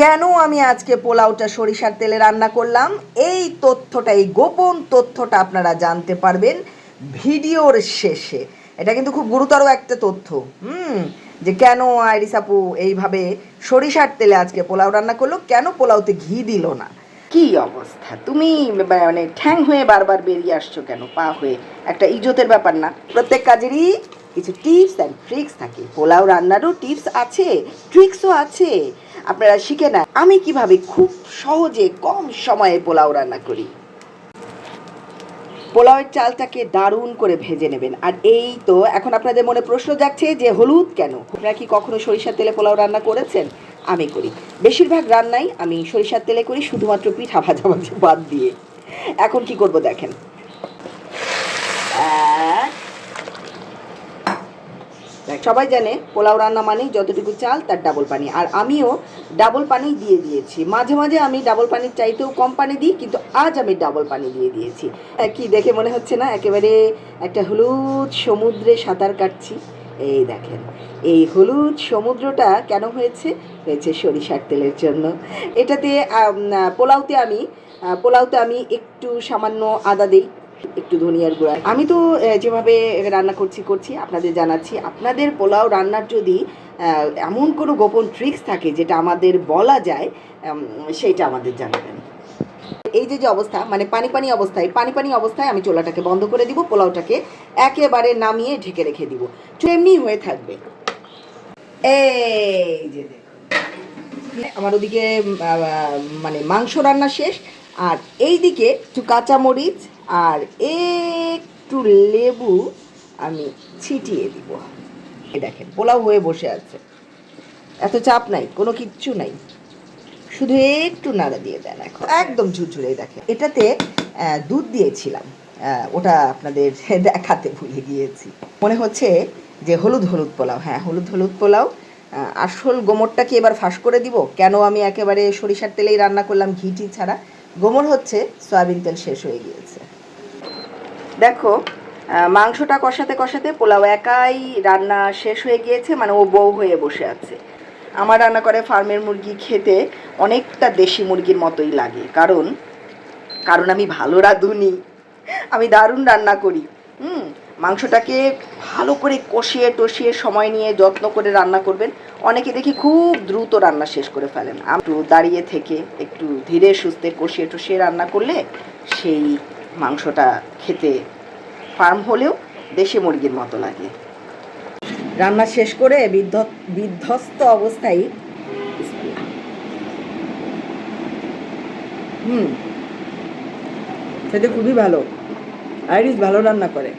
কেন আমি আজকে পোলাওটা সরিষার তেলে রান্না করলাম? এই তথ্যটা এই গোপন তথ্যটা আপনারা জানতে পারবেন ভিডিওর শেষে। এটা কিন্তু খুব গুরুতর একটা তথ্য। হুম যে কেন আইরিস আপু এইভাবে সরিষার তেলে আজকে পোলাও রান্না করল? কেন পোলাওতে ঘি দিল না? কি অবস্থা? তুমি মানে ঠ্যাং হয়ে বারবার বেরিয়ে আসছো কেন? পা হয়ে। একটা ইজতের ব্যাপার না। প্রত্যেক কাজেরই কিছু টিপস অ্যান্ড ট্রিক্স থাকে। পোলাও রান্নারও টিপস আছে ট্রিক্সও আছে। আপনারা শিখে নেন। আমি কীভাবে খুব সহজে কম সময়ে পোলাও রান্না করি। পোলাওয়ের চালটাকে দারুণ করে ভেজে নেবেন। আর এই তো এখন আপনাদের মনে প্রশ্ন যাচ্ছে যে, হলুদ কেন? আপনারা কি কখনো সরিষার তেলে পোলাও রান্না করেছেন? আমি করি। বেশিরভাগ রান্নাই আমি সরিষার তেলে করি, শুধুমাত্র পিঠা ভাজাভাজি বাদ দিয়ে। এখন কি করব দেখেন এক দেখ, সবাই জানে, পোলাও রান্না মানেই যতটুকু চাল, তার ডাবল পানি। আর আমিও ডাবল পানি দিয়ে দিয়েছি। মাঝে মাঝে আমি ডাবল পানির চাইতেও কম পানি দিই, কিন্তু আজ আমি ডাবল পানি দিয়ে দিয়েছি। কি দেখে মনে হচ্ছে না? একেবারে একটা হলুদ সমুদ্রে সাঁতার কাটছি। এই দেখেন, এই হলুদ সমুদ্রটা কেন হয়েছে? হয়েছে সরিষার তেলের জন্য। এটাতে পোলাওতে আমি পোলাওতে আমি একটু সামান্য আদা দিই। একটু ধনিয়ার গুঁড়া। আমি তো যেভাবে রান্না করছি করছি, আপনাদের জানাচ্ছি, আপনাদের পোলাও রান্নার যদি এমন কোনো গোপন ট্রিক্স থাকে যেটা আমাদের বলা যায় সেইটা আমাদের জানাবেন। এই যে যে অবস্থা মানে পানি পানি অবস্থায়, পানি পানি অবস্থায় আমি চোলাটাকে বন্ধ করে দিব, পোলাওটাকে একেবারে নামিয়ে ঢেকে রেখে দিব। এমনি হয়ে থাকবে। এই যে আমার ওদিকে মানে মাংস রান্না শেষ, আর এই দিকে একটু কাঁচামরিচ আর একটু লেবু আমি ছিটিয়ে দিব। এ দেখেন, পোলাও হয়ে বসে আছে। এত চাপ নাই, কোনো কিচ্ছু নাই। শুধু একটু নাড়া দিয়ে দেন এখন। একদম ঝুরঝুরে দেখেন। এটাতে দুধ দিয়েছিলাম। ওটা আপনাদের দেখাতে ভুলে গিয়েছি। মনে হচ্ছে যে হলুদ হলুদ পোলাও। হ্যাঁ হলুদ হলুদ পোলাও। আসল গোমরটা কি এবার ফাঁস করে দিব? কেন আমি একেবারে সরিষার তেলেই রান্না করলাম ঘিটি ছাড়া? গোমর হচ্ছে, সয়াবিন তেল শেষ হয়ে গিয়েছে। দেখো মাংসটা কষাতে কষাতে পোলাও একাই রান্না শেষ হয়ে গিয়েছে মানে ও বউ হয়ে বসে আছে। আমার রান্না করে ফার্মের মুরগি খেতে অনেকটা দেশি মুরগির মতোই লাগে, কারণ কারণ আমি ভালো রাঁধুনি, আমি দারুণ রান্না করি, হুম? মাংসটাকে ভালো করে কষিয়ে টষিয়ে সময় নিয়ে যত্ন করে রান্না করবেন, অনেকে দেখি খুব দ্রুত রান্না শেষ করে ফেলেন। একটু দাঁড়িয়ে থেকে একটু ধীরে সুস্থে কষিয়ে টষিয়ে রান্না করলে সেই মাংসটা খেতে ফার্ম হলেও দেশি মুরগির মতো লাগে। রান্না শেষ করে বিধ্ব বিধ্বস্ত অবস্থায় হুম সেটা খুবই ভালো। আইরিশ ভালো রান্না করে।